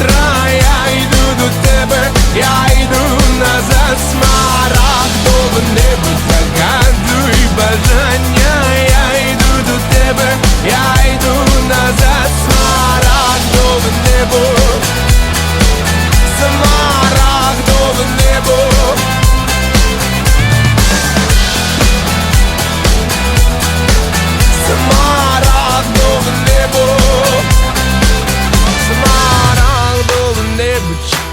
на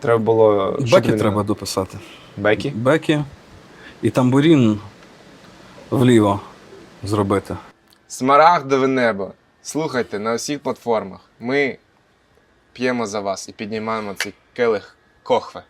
Треба було. Бекі він- треба дописати. Бекі? Бекі і тамбурін вліво зробити. Смарагдове небо. Слухайте на усіх платформах. Ми п'ємо за вас і піднімаємо цей келих кохве.